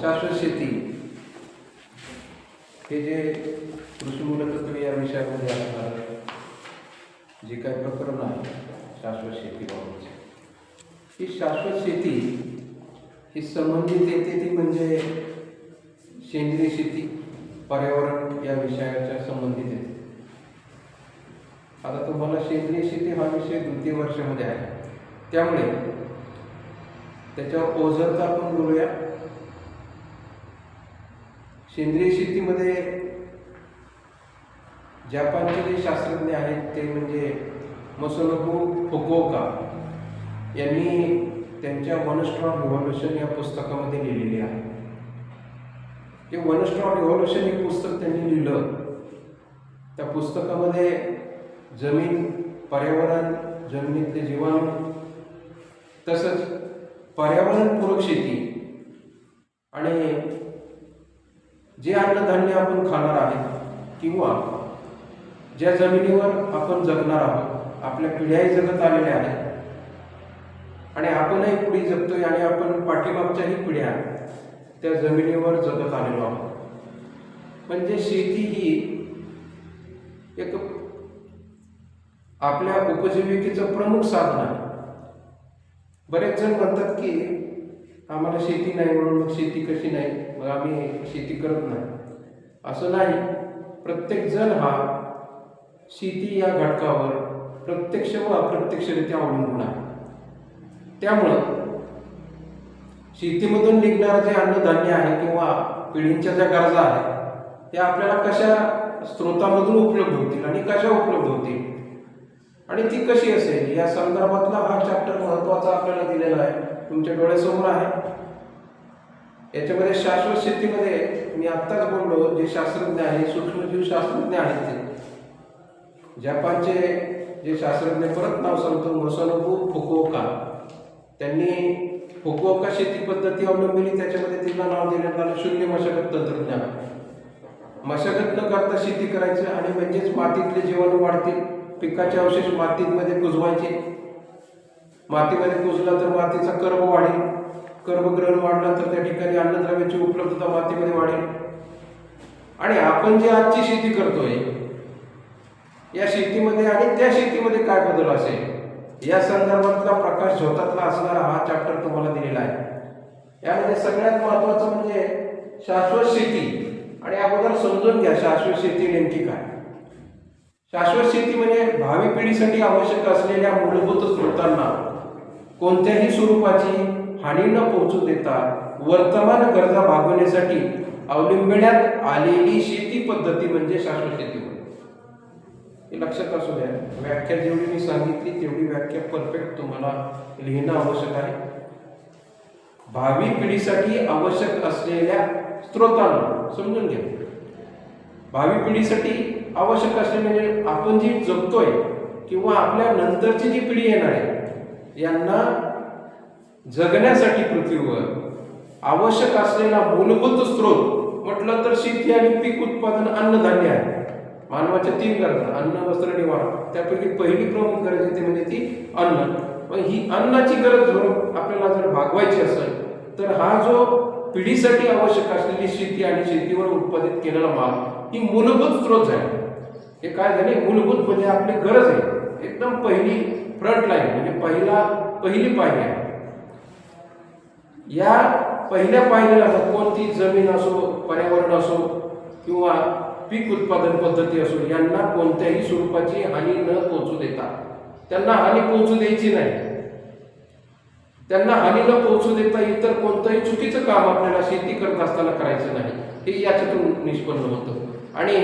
शाश्वत शेती. हे जे कृषी मूलतत्व या विषयामध्ये असणार जे काही प्रकरण आहे शाश्वत शेतीबाबतचे ही शाश्वत शेती ही संबंधित येते ती म्हणजे सेंद्रिय शेती पर्यावरण या विषयाच्या संबंधित येते. आता तुम्हाला सेंद्रिय शेती हा विषय द्वितीय वर्षामध्ये आहे. त्यामुळे त्याच्यावर ओझरचा आपण बोलूया. सेंद्रिय शेतीमध्ये जपानचे जे शास्त्रज्ञ आहेत ते म्हणजे मसोनोबू फुकोका यांनी त्यांच्या वनस्ट्रॉ रिव्हॉल्युशन या पुस्तकामध्ये लिहिलेले आहे. ते वनस्ट्रॉ रिव्हॉल्युशन हे पुस्तक त्यांनी लिहिलं. त्या पुस्तकामध्ये जमीन पर्यावरण जमिनीतले जीवाणू तसंच पर्यावरणपूरक शेती आणि जे अन्नधान्य आपण खाणार आहे किंवा ज्या जमिनीवर आपण जगणार आहोत आपल्या पिढ्याही जगत आलेल्या आहेत. आणि आपणही पुढे जगतोय आणि आपण पाठीमागच्याही पिढ्या त्या जमिनीवर जगत आलेलो आहोत. म्हणजे शेती ही एक आपल्या उपजीविकेचं प्रमुख साधन आहे. बरेच जण म्हणतात की आम्हाला शेती नाही म्हणून मग शेती कशी नाही? मग आम्ही शेती करत नाही. असं नाही. प्रत्येक जण हा शेती या घटकावर प्रत्यक्ष व अप्रत्यक्षरित्या अवलंबून आहे. त्यामुळं शेतीमधून निघणारं जे अन्नधान्य आहे किंवा पिढींच्या ज्या गरजा आहेत त्या आपल्याला कशा स्रोतामधून उपलब्ध होतील आणि कशा उपलब्ध होतील? आणि ती कशी असेल? या संदर्भातला हा चॅप्टर महत्त्वाचा आपल्याला दिलेला आहे. तुमच्या डोळ्यासमोर आहे. याच्यामध्ये शाश्वत शेतीमध्ये मी आत्ताच बोललो जे शास्त्रज्ञ आहे सूक्ष्मजीव शास्त्रज्ञ आहेत ते. जपानचे जे शास्त्रज्ञ परत नाव सांगतो मसनोबू फुकुओका. त्यांनी फुकुओका शेती पद्धती अवलंबिली त्याच्यामध्ये तिला नाव देण्यात आलं शून्य मशागत तंत्रज्ञान. मशागत न करता शेती करायचं आणि म्हणजेच मातीतले जीवाणू वाढतील पिकाचे अवशेष मातीमध्ये कुजवायचे. मातीमध्ये कुजला तर मातीचा कर्म वाढेल. कर्मग्रहण वाढला तर त्या ठिकाणी अन्नद्रव्याची उपलब्धता मातीमध्ये वाढेल. आणि आपण जे आजची शेती करतोय या शेतीमध्ये आणि त्या शेतीमध्ये काय बदल असेल? या संदर्भातला प्रकाश झोतातला असणारा हा चॅप्टर तुम्हाला दिलेला आहे. यामध्ये सगळ्यात महत्वाचं म्हणजे शाश्वत शेती. आणि अगोदर समजून घ्या शाश्वत शेती नेमकी काय. शाश्वत शेती म्हणजे भावी पिढीसाठी आवश्यक असलेल्या मूलभूत स्रोतांना कोणत्याही स्वरूपाची हानी न पोहोचू देता वर्तमान गरजा भागवण्यासाठी अवलंबण्यात आलेली शेती पद्धती म्हणजे शाश्वत शेती हे लक्षात असू द्या. व्याख्या जेवढी मी सांगितली तेवढी व्याख्या परफेक्ट तुम्हाला लिहिणं आवश्यक आहे. भावी पिढीसाठी आवश्यक असलेल्या स्रोतांना समजून घ्या. भावी पिढीसाठी आवश्यक असले म्हणजे आपण जी जगतोय किंवा आपल्या नंतरची जी पिढी येणार आहे यांना जगण्यासाठी पृथ्वीवर आवश्यक असलेला मूलभूत स्रोत म्हटलं तर शेती आणि पीक उत्पादन अन्नधान्य आहे. मानवाच्या तीन गरजा अन्न वस्त्र निवारा त्यापैकी पहिली प्रमुख गरज येते म्हणजे ती अन्न. मग ही अन्नाची गरज जर आपल्याला जर भागवायची असेल तर हा जो पिढीसाठी आवश्यक असलेली शेती आणि शेतीवर उत्पादित केलेला माल ही मूलभूत स्रोत आहे हे काय झाले? मूलभूत म्हणजे आपली गरज आहे. एकदम पहिली फ्रंट लाईन म्हणजे पहिला पहिली पायरी आहे. या पहिल्या पायरीला कोणती जमीन असो पर्यावरण असो किंवा पीक उत्पादन पद्धती असो यांना कोणत्याही स्वरूपाची हानी न पोहोचू देता त्यांना हानी पोहोचू द्यायची नाही. त्यांना हानी न पोहोचू देता इतर कोणतंही चुकीचं काम आपल्याला शेती करत असताना करायचं नाही हे याच्यातून निष्पन्न होतं. आणि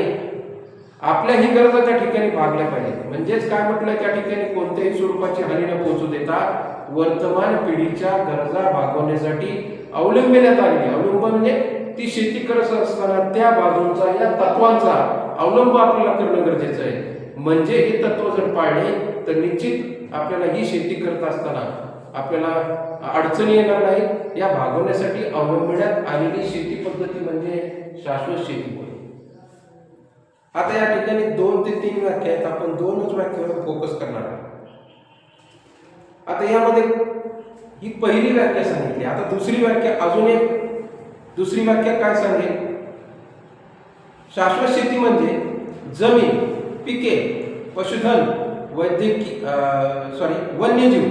आपल्याही गरजा त्या ठिकाणी भागल्या पाहिजेत. म्हणजेच काय म्हटलं त्या ठिकाणी कोणत्याही स्वरूपाची हानी न पोहोचू देता वर्तमान पिढीच्या गरजा भागवण्यासाठी अवलंबण्यात आली अवलंब म्हणजे ती शेती करत असताना त्या बाजूंचा या तत्वांचा अवलंब आपल्याला करणं गरजेचं आहे. म्हणजे हे तत्व जर पाळले तर निश्चित आपल्याला ही शेती करत असताना आपल्याला अडचणी येणार नाही या भागवण्यासाठी अवलंबण्यात आलेली शेती पद्धती म्हणजे शाश्वत शेती. आता या ठिकाणी दोन ते तीन व्याख्या आहेत. आपण दोनच व्याख्यावर फोकस करणार आहोत. आता यामध्ये ही पहिली व्याख्या सांगितली. आता दुसरी व्याख्या, अजून एक दुसरी व्याख्या काय सांगेल? शाश्वत शेती म्हणजे ज़मीन, पिके, पशुधन, वैद्यकीय सॉरी वन्यजीव,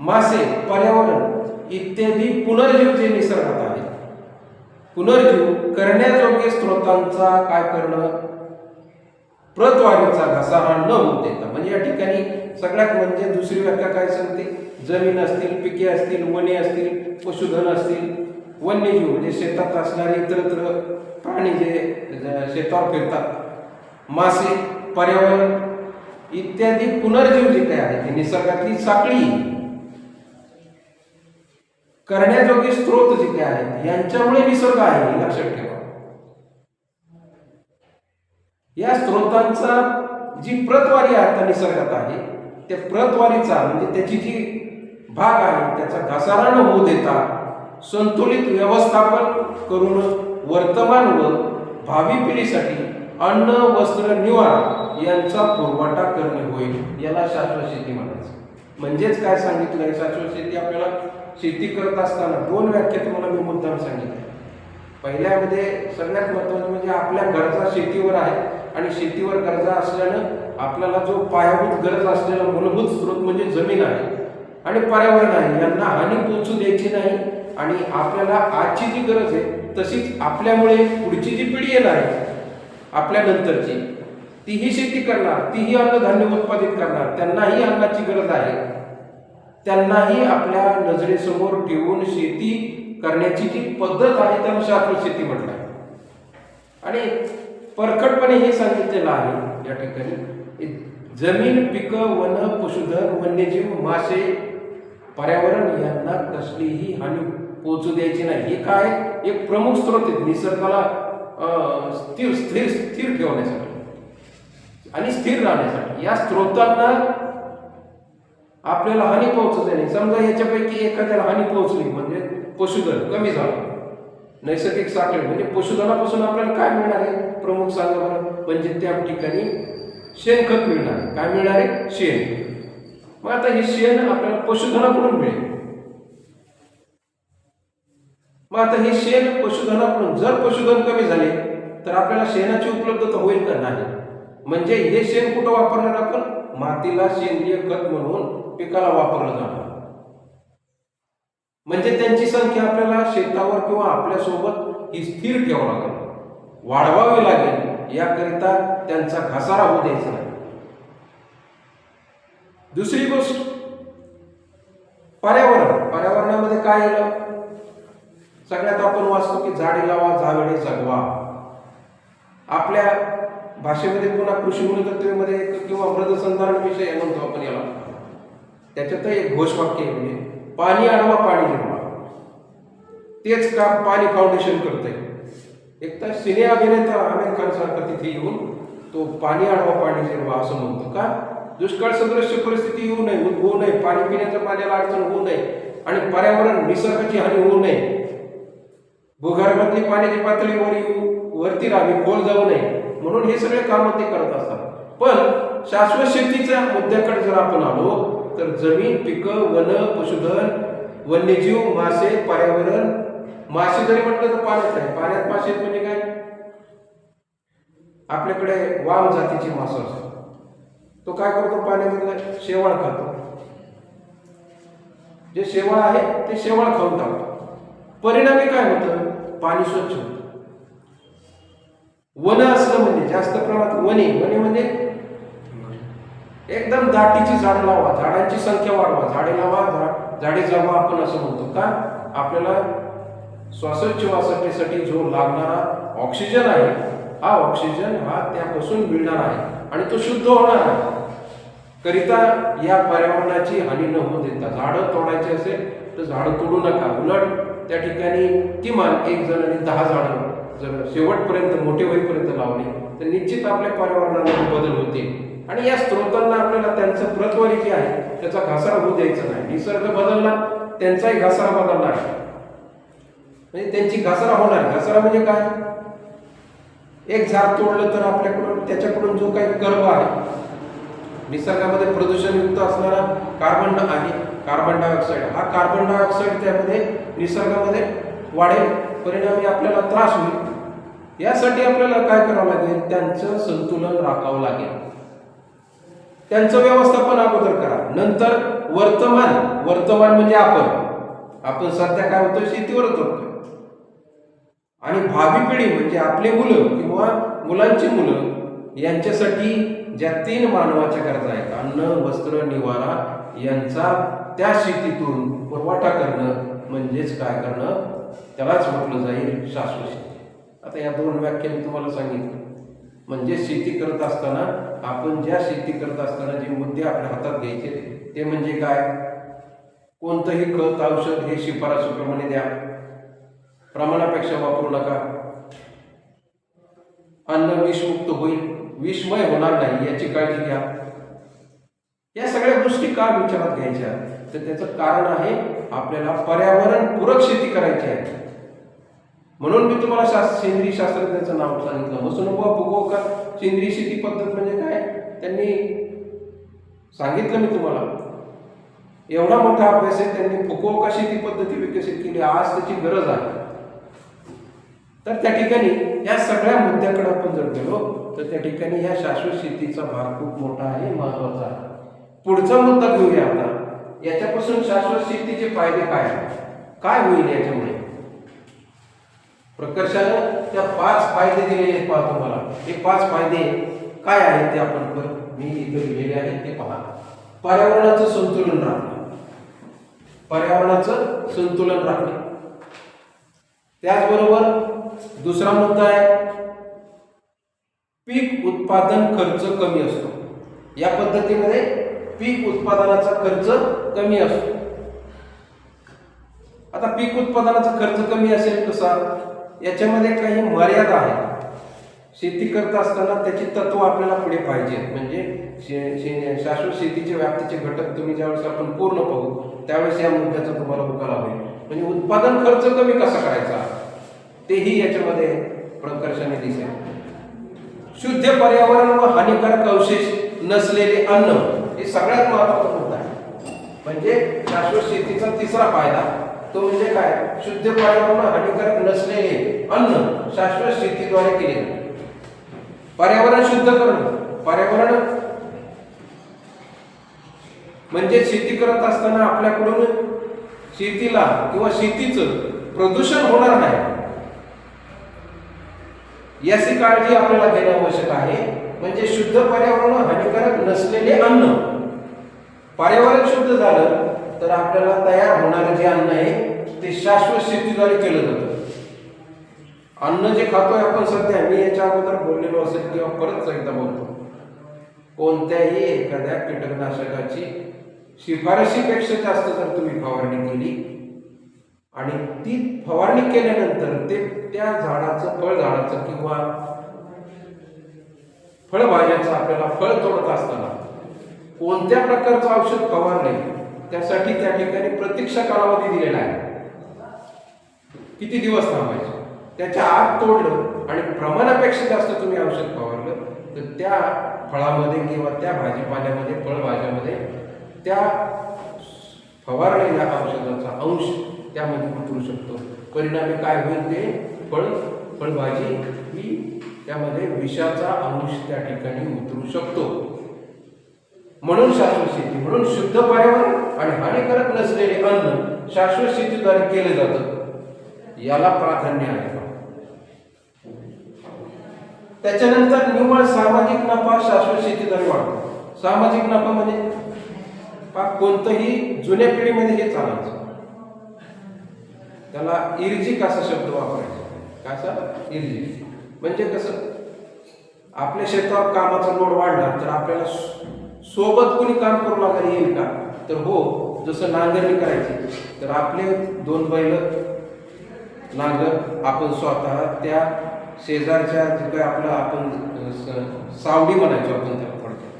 मासे, पर्यावरण इत्यादी पुनर्जीव जे निसर्गात आहे पुनर्जीव करण्यायोग्य स्त्रोतांचा काय करणं? प्रतवारीचा घसारा न होऊ देता. म्हणजे या ठिकाणी सगळ्यात म्हणजे दुसरी व्याख्या काय सांगते? जमीन असतील पिके असतील वने असतील पशुधन असतील वन्यजीव म्हणजे शेतात असणारे इतरत्र प्राणी जे शेतावर फिरतात मासे पर्यावरण इत्यादी पुनर्जीव जे काय आहे ते निसर्गातली साखळी. करण्याजोगे स्रोत जे काय आहेत यांच्यामुळे निसर्ग आहे हे लक्षात ठेवा. या स्रोतांचा जी प्रतवारी आता निसर्गात आहे त्या प्रतवारीचा म्हणजे त्याची जी भाग आहे त्याचा घसारा न होऊ देता संतुलित व्यवस्थापन करून वर्तमान व भावी पिढीसाठी अन्न वस्त्र निवारा यांचा पुरवठा करणे होईल याला शाश्वत शेती म्हणायचं. म्हणजेच काय सांगितलंय? शाश्वत शेती आपल्याला शेती करत असताना दोन व्याख्या तुम्हाला मी मुद्दाम सांगितल्या पहिल्यामध्ये सगळ्यात महत्वाचं म्हणजे आपल्या गरजा शेतीवर आहे आणि शेतीवर गरजा असल्यानं आपल्याला जो पायाभूत गरज असलेला मूलभूत स्रोत म्हणजे जमीन आहे आणि पर्यावरण आहे. यांना हानी पोचू द्यायची नाही आणि आपल्याला आजची जी गरज आहे तशीच आपल्यामुळे पुढची जी पिढी येणार आहे आपल्यानंतरची तीही शेती करणार तीही अन्नधान्य उत्पादित करणार त्यांनाही अन्नाची गरज आहे. त्यांनाही आपल्या नजरेसमोर ठेवून शेती करण्याची जी पद्धत आहे त्याला शास्त्र शेती म्हटलं. आहे. आणि परखटपणे हे सांगितलेलं आहे या ठिकाणी जमीन पिकं वन पशुधन वन्यजीव मासे पर्यावरण यांना कसलीही हानी पोहोचू द्यायची नाही. हे काय? एक प्रमुख स्रोत आहे निसर्गाला स्थिर स्थिर स्थिर ठेवण्यासाठी आणि स्थिर राहण्यासाठी. या स्रोतांना आपल्याला हानी पोहोचत नाही. समजा याच्यापैकी एखाद्याला हानी पोहोचली म्हणजे पशुधन कमी झालं. नैसर्गिक साखळी म्हणजे पशुधनापासून आपल्याला काय मिळणार आहे? प्रमुख सांगा बरं. म्हणजे त्या ठिकाणी शेणखत मिळणार आहे. काय मिळणार आहे? शेण. मग आता हे शेण आपल्याला पशुधनाकडून मिळेल. मग आता हे शेण पशुधनाकडून जर पशुधन कमी झाले तर आपल्याला शेणाची उपलब्धता होईल का? नाही. म्हणजे हे शेण कुठं वापरणार आपण? मातीला सेंद्रिय खत म्हणून पिकाला वापरलं जाणार म्हणजे त्यांची संख्या आपल्याला शेतावर किंवा आपल्यासोबत ही स्थिर ठेवावं लागेल. वाढवावी लागेल याकरिता त्यांचा घसारा होऊ द्यायचा नाही. दुसरी गोष्ट पर्यावरण. पर्यावरणामध्ये काय येलं सगळ्यात आपण वाचतो की झाडे लावा झाडे जगवा. आपल्या भाषेमध्ये पुन्हा कृषी गुणतत्वेमध्ये किंवा मृदसंधारण विषय म्हणतो आपण याला. त्याच्यात एक घोषवाक्य आहे म्हणजे पाणी आडवा पाणी जिरवा तेच काम पाणी फाउंडेशन करतंय. एक तर सिने अभिनेता आमिर खान सारखा तिथे येऊन तो पाणी आडवा पाणी जिरवा असं म्हणतो का? दुष्काळ सदृश्य परिस्थिती येऊ नये होऊ नये पाणी पिण्याच्या पाण्याला अडचण होऊ नये आणि पर्यावरण निसर्गाची हानी होऊ नये. भूगर्भातली पाण्याची पातळी वर येऊ वरती राहावी खोल जाऊ नये. म्हणून हे सगळे कामं ते करत असतात. पण शाश्वत शेतीच्या मुद्द्याकडे जर आपण आलो तर जमीन पिकं वन पशुधन वन्यजीव मासे पर्यावरण. मासे जरी म्हटलं तर पाण्यात आहे. पाण्यात मासे म्हणजे काय? आपल्याकडे वाम जातीचे मासे असतात. तो काय करतो? पाण्यामधलं शेवाळ खातो. जे शेवाळ आहे ते शेवाळ खाऊन टाकतो. परिणामी काय होतं? पाणी स्वच्छ होतं. वन असलं म्हणजे जास्त प्रमाणात वने. वने म्हणजे एकदम दाटीची झाडं लावा झाडांची संख्या वाढवा. झाडे लावा झाडे जगवा आपण असं म्हणतो. का? आपल्याला श्वासोच्छवासासाठी जो लागणारा ऑक्सिजन आहे हा ऑक्सिजन हा त्यापासून मिळणार आहे आणि तो शुद्ध होणार आहे. करिता या पर्यावरणाची हानी न होऊ देता. झाडं तोडायची असेल तर झाडं तोडू नका. उलट त्या ठिकाणी किमान एक जण आणि दहा झाडं जर शेवटपर्यंत मोठे होईपर्यंत लावले तर निश्चित आपल्या पर्यावरणामध्ये बदल होतील. आणि या स्त्रोतांना आपल्याला त्यांचं प्रतवारी जे आहे त्याचा घसारा होऊ द्यायचा नाही. निसर्ग बदलला त्यांचाही घसारा बदलणार म्हणजे त्यांची घसारा होणार घसारा म्हणजे काय? एक झाड तोडलं तर आपल्याकडून त्याच्याकडून जो काही कर्व आहे निसर्गामध्ये प्रदूषणयुक्त असणारा कार्बन आहे. कार्बन डायऑक्साईड हा कार्बन डायऑक्साईड त्यामध्ये निसर्गामध्ये वाढेल परिणामी आपल्याला त्रास होईल. यासाठी आपल्याला काय करावं लागेल? त्यांचं संतुलन राखावं लागेल. त्यांचं व्यवस्थापन अगोदर करा. नंतर वर्तमान वर्तमान म्हणजे आपण. आपण सध्या काय होतं शेतीवरच होतो आणि भावी पिढी म्हणजे आपले मुलं किंवा मुलांची मुलं यांच्यासाठी ज्या तीन मानवाच्या गरजा आहेत अन्न वस्त्र निवारा यांचा त्या शेतीतून पुरवठा करणं म्हणजेच काय करणं? त्यालाच म्हटलं जाईल शाश्वत शेती. आता या दोन व्याख्या मी तुम्हाला सांगितलं. म्हणजे शेती करत असताना आपण ज्या शेती करत असताना जे मुद्दे आपल्या हातात घ्यायचे ते म्हणजे काय? कोणतंही खत औषध हे शिफारशीप्रमाणे द्या. प्रमाणापेक्षा वापरू नका. अन्न विषमुक्त होईल. विषमय होणार नाही याची काळजी घ्या. या सगळ्या गोष्टी का विचारात घ्यायच्या? तर त्याचं कारण आहे आपल्याला पर्यावरण पूरक शेती करायची आहे. म्हणून मी तुम्हाला शास्त्र सेंद्रिय शास्त्रज्ञाचं नाव सांगितलं. मसुनोबा फुकोका सेंद्रिय शेती पद्धत म्हणजे काय? त्यांनी सांगितलं मी तुम्हाला. एवढा मोठा अभ्यास आहे त्यांनी फुकोका शेती पद्धती विकसित केली आज त्याची गरज आहे. तर त्या ठिकाणी या सगळ्या मुद्द्याकडे आपण जर गेलो तर त्या ठिकाणी ह्या शाश्वत शेतीचा भाग खूप मोठा आहे महत्त्वाचा आहे. पुढचा मुद्दा घेऊया आता. याच्यापासून शाश्वत शेतीचे फायदे काय आहेत? काय होईल याच्यामुळे? प्रकर्षाने त्या पाच फायदे दिलेले आहेत पहा तुम्हाला. हे पाच फायदे काय आहेत ते आपण परत मी इथे लिहिलेले आहेत ते पहा. पर्यावरणाचं संतुलन राखणे. पर्यावरणाचं संतुलन राखणे. त्याचबरोबर दुसरा मुद्दा आहे पीक उत्पादन खर्च कमी असतो. या पद्धतीमध्ये पीक उत्पादनाचा खर्च कमी असतो. आता पीक उत्पादनाचा खर्च कमी असेल कसा? याच्यामध्ये काही मर्यादा आहे शेती करत असताना त्याची तत्व आपल्याला पुढे पाहिजे. म्हणजे शे- शे- शाश्वत शेतीच्या व्याप्तीचे घटक तुम्ही ज्यावेळेस आपण पूर्ण पाहू त्यावेळेस या मुद्द्याचा तुम्हाला उकाला होईल. म्हणजे उत्पादन खर्च कमी कसा करायचा? तेही याच्यामध्ये प्रकर्षाने दिसेल. शुद्ध पर्यावरण व हानिकारक अवशेष नसलेले अन्न हे सगळ्यात महत्त्वाचा मुद्दा आहे. म्हणजे शाश्वत शेतीचा तिसरा फायदा तो म्हणजे काय? शुद्ध पर्यावरण हानिकारक नसलेले अन्न शाश्वत शेतीद्वारे केले पर्यावरण शुद्ध करणं. पर्यावरण म्हणजे शेती करत असताना आपल्याकडून शेतीला किंवा शेतीचं प्रदूषण होणार नाही. याची काळजी आपल्याला घेणे आवश्यक आहे. म्हणजे शुद्ध पर्यावरण हानिकारक नसलेले अन्न. पर्यावरण शुद्ध झालं तर आपल्याला तयार होणारं जे अन्न आहे ते शाश्वत शेतीद्वारे केलं जातं. अन्न जे खातोय आपण सध्या मी याच्या अगोदर बोललेलो असेल किंवा परत एकदा बोलतो. कोणत्याही एखाद्या कीटकनाशकाची शिफारशीपेक्षा जास्त जर तुम्ही फवारणी केली आणि ती फवारणी केल्यानंतर ते त्या झाडाचं फळ झाडाचं किंवा फळभाज्याचं आपल्याला फळ तोडत असताना कोणत्या प्रकारचं औषध फवारणे त्यासाठी त्या ठिकाणी प्रतीक्षा कालावधी दिलेला आहे. किती दिवस थांबायचे? त्याच्या आत तोडलं आणि प्रमाणापेक्षा जास्त तुम्ही औषध फवारलं तर त्या फळामध्ये किंवा त्या भाजीपाल्यामध्ये फळभाज्यामध्ये त्या फवारलेल्या औषधाचा अंश त्यामध्ये उतरू शकतो. परिणामी काय होईल ते? फळ फळभाजी ही त्यामध्ये विषाचा अंश त्या ठिकाणी उतरू शकतो. म्हणून शाश्वत शेती म्हणून शुद्ध पर्यावरण आणि हानिकारक नसलेले अन्न शाश्वत शेतीद्वारे केले जातं. याला प्राधान्य आहे. त्याच्यानंतर निव्वळ सामाजिक नफा शाश्वत शेतीद्वारे वाढतो. सामाजिक नफा म्हणजे? कोणतंही जुन्या पिढीमध्ये हे चालायचं. त्याला इर्जिक असा शब्द वापरायचा. कसा इर्जिक. म्हणजे कसं? आपल्या शेतावर कामाचा लोड वाढला तर आपल्याला सोबत कोणी काम करू लागायला येईल का? तर हो जसं नांगरणी करायची तर आपले दोन बैल नांगर आपण स्वतः त्या शेजारच्या जे काय आपलं आपण सावडी म्हणायचो आपण त्याला थोडक्यात.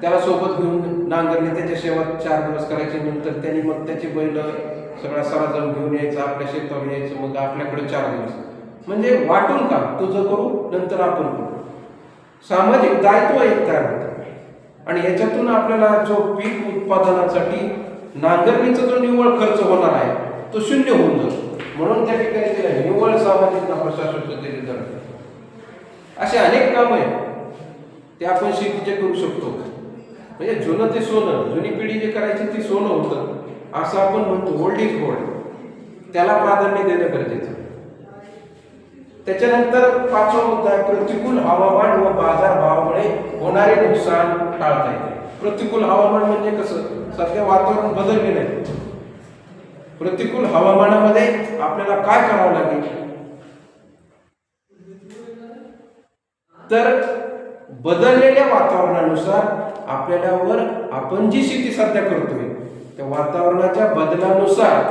त्याला सोबत घेऊन नांगरणी त्याच्या शेवट चार दिवस करायचे नंतर त्यांनी मग त्याची बैल सगळा सराजम घेऊन यायचं आपल्या शेतावर यायचं मग आपल्याकडे चार दिवस. म्हणजे वाटून काम तुझं करू नंतर आपण करू. सामाजिक दायित्व एक तयार होतं. आणि याच्यातून आपल्याला जो पीक उत्पादनासाठी नांगरणीचा जो निव्वळ खर्च होणार आहे तो शून्य होऊन जातो. म्हणून त्या ठिकाणी निव्वळ सामाजिक नफा दिले जातात असे अनेक काम आहेत. ते आपण शेतीचे करू शकतो. म्हणजे जुनं ते सोनं जुनी पिढी जे करायची ती सोनं होतं असं आपण म्हणतो ओल्ड इज गोल्ड त्याला प्राधान्य देणं गरजेचं त्याच्यानंतर पाचवा मुद्दा आहे प्रतिकूल हवामान व बाजार भावामुळे होणारे नुकसान टाळता येते. प्रतिकूल हवामान म्हणजे कसं? सध्या वातावरण बदललेलं आहे. प्रतिकूल हवामानामध्ये आपल्याला काय करावं लागेल? तर बदललेल्या वातावरणानुसार आपल्यावर आपण जी शेती सध्या करतोय त्या वातावरणाच्या बदलानुसार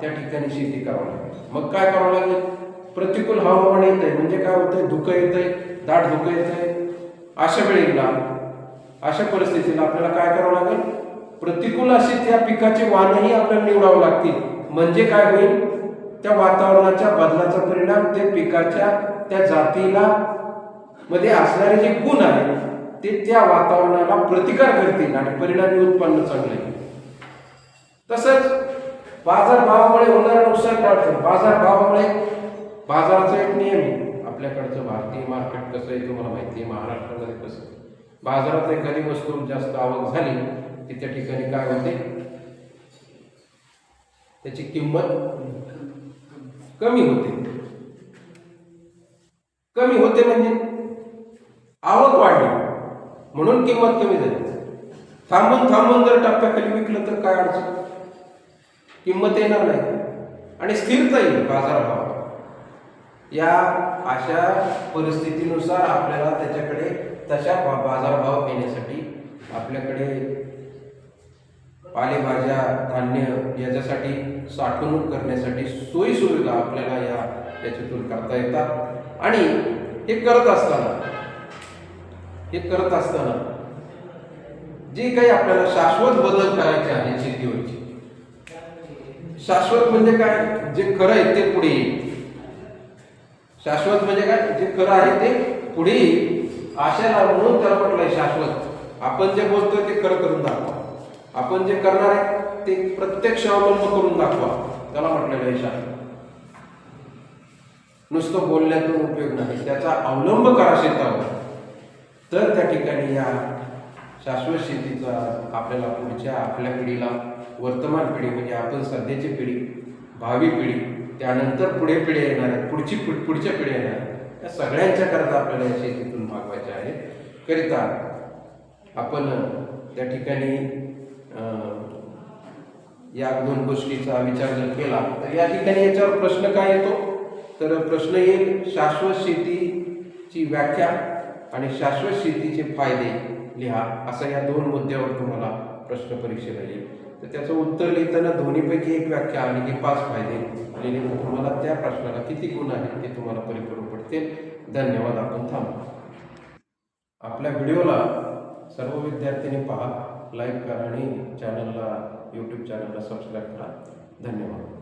त्या ठिकाणी शेती करावं लागेल. मग काय करावं लागेल? प्रतिकूल हवामान येत आहे म्हणजे काय होतंय? धुकं येतंय दाट धुकं आहे अशा वेळेला अशा परिस्थितीला आपल्याला काय करावं लागेल? प्रतिकूल अशी त्या पिकाची वाणही आपल्याला निवडावं लागतील. म्हणजे काय होईल? त्या वातावरणाच्या बदलाचा परिणाम ते पिकाच्या त्या जातीला मध्ये असणारे जे गुण आहेत ते त्या वातावरणाला प्रतिकार करतील आणि परिणामी उत्पन्न चांगले तसंच बाजारभावामुळे होणारं नुकसान टाळतं बाजारभावामुळे बाजाराचा एक नियम आहे आपल्याकडचं भारतीय मार्केट कसं आहे तुम्हाला माहिती आहे महाराष्ट्रामध्ये कसं बाजारात एखादी वस्तू जास्त आवक झाली की त्या ठिकाणी काय होते? त्याची किंमत कमी होते. कमी होते म्हणजे आवक वाढली. म्हणून किंमत कमी झाली. थांबून थांबून जर टप्प्याखाली विकलं तर काय अडचण? किंमत येणार नाही. आणि स्थिरता येईल बाजारभाव या अशा परिस्थितीनुसार आपल्याला त्याच्याकडे तशा बाजारभाव येण्यासाठी आपल्याकडे पालेभाज्या धान्य याच्यासाठी साठवणूक करण्यासाठी सोयी सुविधा आपल्याला या याच्यातून करता येतात. आणि हे करत असताना हे करत असताना जे काही आपल्याला शाश्वत बदल करायचे आहे शेतीवरची शाश्वत म्हणजे काय? जे खरं आहे ते पुढे येईल. शाश्वत म्हणजे काय? जे खरं आहे ते पुढे आशाला आशा म्हणून त्याला म्हटलंय शाश्वत. आपण जे बोलतोय ते खरं करून दाखवा. आपण जे करणार आहे ते प्रत्यक्ष अवलंब करून दाखवा. त्याला म्हटलेलं आहे शाश्वत. नुसतं बोलण्यातून उपयोग नाही. त्याचा अवलंब करा शेतावर. तर त्या ठिकाणी या शाश्वत शेतीचा आपल्याला पुढच्या आपल्या पिढीला वर्तमान पिढी म्हणजे आपण सध्याची पिढी भावी पिढी त्यानंतर पुढे पिढी येणार आहेत पुढची पुढच्या पिढी येणार आहेत. या सगळ्यांच्या करता आपल्याला या शेतीतून मागवायचे आहे. करिता आपण त्या ठिकाणी या दोन गोष्टीचा विचार जर केला तर या ठिकाणी याच्यावर प्रश्न काय येतो? तर प्रश्न येईल शाश्वत शेतीची व्याख्या आणि शाश्वत शेतीचे फायदे लिहा असा या दोन मुद्द्यावर तुम्हाला प्रश्न परीक्षेला येईल. तर त्याचं उत्तर लिहिताना दोन्हीपैकी एक व्याख्या आली की पाच फायदे. आणि तुम्हाला त्या प्रश्नाला किती गुण आहेत ते तुम्हाला परिपूर्ण पडतील. धन्यवाद आपण थांबू. आपल्या व्हिडिओला सर्व विद्यार्थ्यांनी पहा लाईक करा आणि चॅनलला यूट्यूब चॅनलला सबस्क्राईब करा. धन्यवाद.